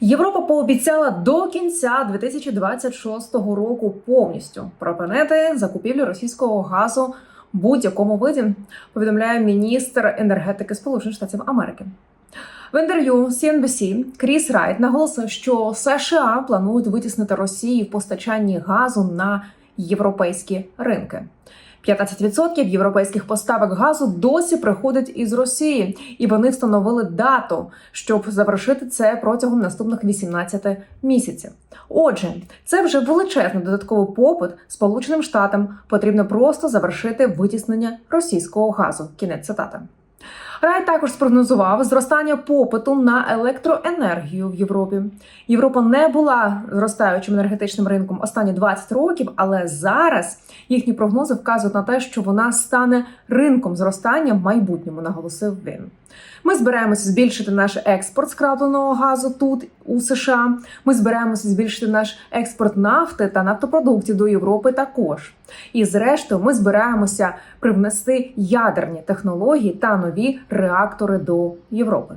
Європа пообіцяла до кінця 2026 року повністю припинити закупівлю російського газу будь-якому виді. Повідомляє міністр енергетики Сполучених Штатів Америки. В інтерв'ю CNBC Кріс Райт наголосив, що США планують витіснити Росію в постачанні газу на європейські ринки. 15% європейських поставок газу досі приходять із Росії, і вони встановили дату, щоб завершити це протягом наступних 18 місяців. Отже, це вже величезний додатковий попит Сполученим Штатам. Потрібно просто завершити витіснення російського газу. Кінець цитати. Рай також спрогнозував зростання попиту на електроенергію в Європі. Європа не була зростаючим енергетичним ринком останні 20 років, але зараз їхні прогнози вказують на те, що вона стане ринком зростання в майбутньому, наголосив він. Ми збираємося збільшити наш експорт скрапленого газу тут у США. Ми збираємося збільшити наш експорт нафти та нафтопродуктів до Європи також. І зрештою, ми збираємося привнести ядерні технології та нові реактори до Європи.